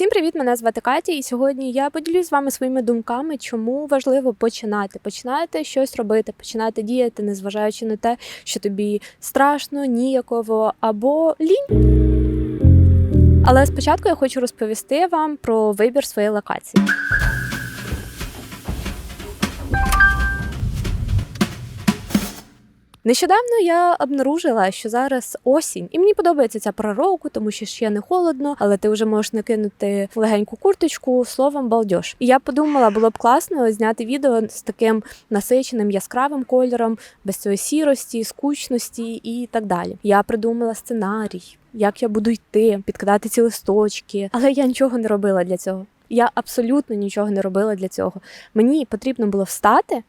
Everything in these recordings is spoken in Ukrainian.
Всім привіт! Мене звати Катя, і сьогодні я поділюсь з вами своїми думками, чому важливо починати. Починати щось робити, починати діяти, незважаючи на те, що тобі страшно, ніяково або лінь. Але спочатку я хочу розповісти вам про вибір своєї локації. Нещодавно я обнаружила, що зараз осінь, і мені подобається ця пора року, тому що ще не холодно, але ти вже можеш накинути легеньку курточку словом балдеж. І я подумала, було б класно зняти відео з таким насиченим яскравим кольором, без цієї сірості, скучності і так далі. Я придумала сценарій, як я буду йти, підкидати ці листочки, але я нічого не робила для цього. Я абсолютно нічого не робила для цього. Мені потрібно було встати,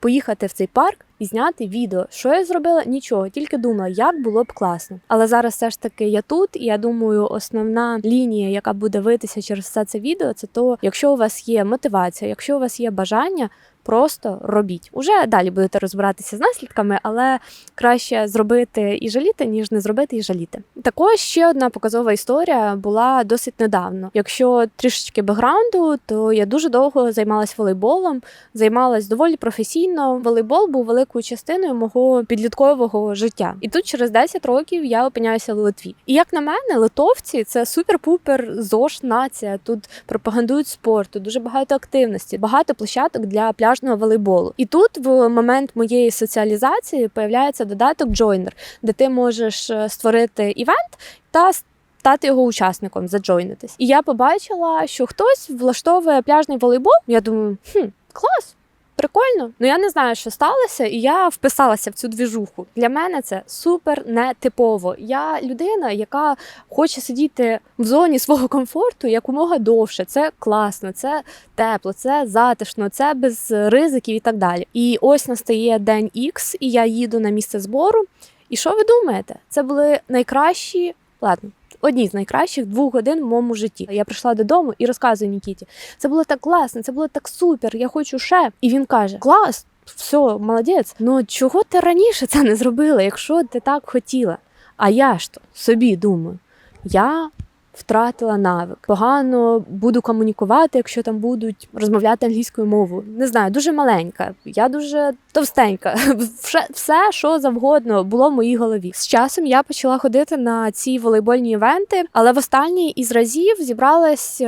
поїхати в цей парк і зняти відео. Що я зробила? Нічого, тільки думала, як було б класно. Але зараз все ж таки я тут, і я думаю, основна лінія, яка буде витися через все це відео, це то, якщо у вас є мотивація, якщо у вас є бажання. Просто робіть. Уже далі будете розбиратися з наслідками, але краще зробити і жаліти, ніж не зробити і жаліти. Також ще одна показова історія була досить недавно. Якщо трішечки бекграунду, то я дуже довго займалась волейболом, займалась доволі професійно. Волейбол був великою частиною мого підліткового життя. І тут через 10 років я опиняюся в Литві. І як на мене, литовці це супер-пупер зош нація. Тут пропагандують спорт, тут дуже багато активності, багато площадок для пляжного волейболу. І тут, в момент моєї соціалізації, появляється додаток Joiner, де ти можеш е, створити івент та стати його учасником, заджойнитись. І я побачила, що хтось влаштовує пляжний волейбол. Я думаю, хм, клас. Прикольно, ну я не знаю, що сталося, і я вписалася в цю двіжуху. Для мене це супер нетипово. Я людина, яка хоче сидіти в зоні свого комфорту якомога довше. Це класно, це тепло, це затишно, це без ризиків і так далі. І ось настає день Х, і я їду на місце збору. І що ви думаєте? Це були найкращі ладно. Одні з найкращих двох годин в моєму житті. Я прийшла додому і розказую Нікіті. Це було так класно, це було так супер. Я хочу ще. І він каже: Клас, все, молодець. Ну чого ти раніше це не зробила, якщо ти так хотіла? А я ж то собі думаю, я втратила навик. Погано буду комунікувати, якщо там будуть розмовляти англійською мовою. Не знаю, дуже маленька. Я дуже товстенька. Все, що завгодно, було в моїй голові. З часом я почала ходити на ці волейбольні івенти, але в останній із разів зібралась.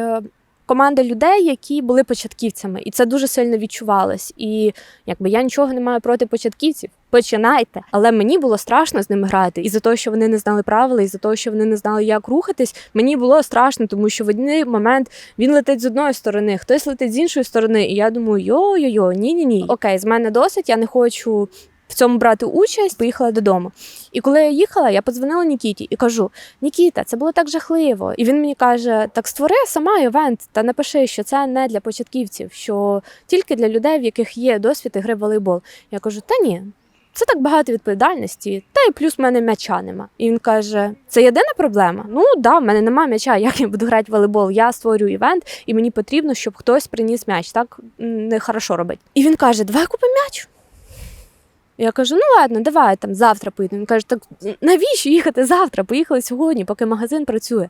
Команда людей, які були початківцями, і це дуже сильно відчувалось. І якби я нічого не маю проти початківців. Починайте, але мені було страшно з ними грати. І за того, що вони не знали правила, і за того, що вони не знали, як рухатись, мені було страшно, тому що в один момент він летить з одної сторони, хтось летить з іншої сторони. І я думаю, йо-йо-йо, ні-ні ні. Окей, з мене досить, я не хочу. В цьому брати участь, поїхала додому. І коли я їхала, я подзвонила Нікіті і кажу: Нікіта, це було так жахливо. І він мені каже: так створи сама івент та напиши, що це не для початківців, що тільки для людей, в яких є досвід ігри в волейбол. Я кажу: та ні, це так багато відповідальності, та й плюс в мене м'яча нема. І він каже: це єдина проблема? Ну да, в мене немає м'яча. Як я буду грати в волейбол? Я створюю івент, і мені потрібно, щоб хтось приніс м'яч. Так не хорошо робить. І він каже: Давай купимо м'яч. Я кажу, ну ладно, давай там завтра поїдемо. Він каже, так навіщо їхати завтра? Поїхали сьогодні, поки магазин працює.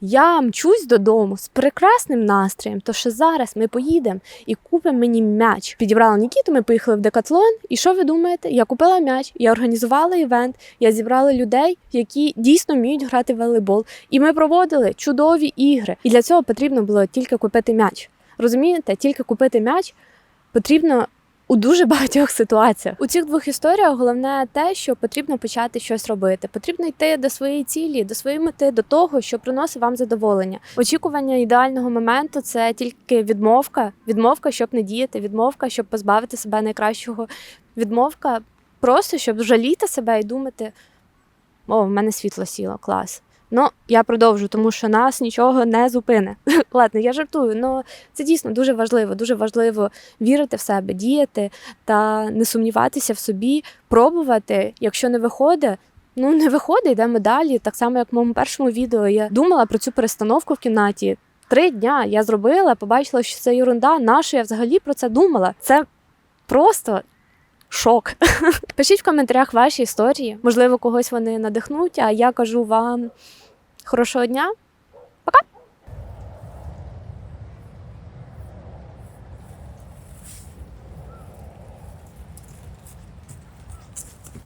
Я мчусь додому з прекрасним настроєм, то що зараз ми поїдемо і купимо мені м'яч. Підібрала Нікіту, ми поїхали в Декатлон. І що ви думаєте? Я купила м'яч, я організувала івент, я зібрала людей, які дійсно вміють грати в волейбол. І ми проводили чудові ігри. І для цього потрібно було тільки купити м'яч. Розумієте, тільки купити м'яч потрібно у дуже багатьох ситуаціях. У цих двох історіях головне те, що потрібно почати щось робити. Потрібно йти до своєї цілі, до своєї мети, до того, що приносить вам задоволення. Очікування ідеального моменту це тільки відмовка, відмовка, щоб не діяти, відмовка, щоб позбавити себе найкращого. Відмовка просто щоб жаліти себе і думати: о, в мене світло сіло, клас. Ну, я продовжу, тому що нас нічого не зупине. Ладно, я жартую, але це дійсно дуже важливо. Дуже важливо вірити в себе, діяти та не сумніватися в собі, пробувати. Якщо не виходить, ну не виходить, йдемо далі. Так само, як в моєму першому відео, я думала про цю перестановку в кімнаті. Три дня я зробила, побачила, що це ерунда. Нащо я взагалі про це думала? Це просто. Шок. Пишіть в коментарях ваші історії. Можливо, когось вони надихнуть. А я кажу вам хорошого дня.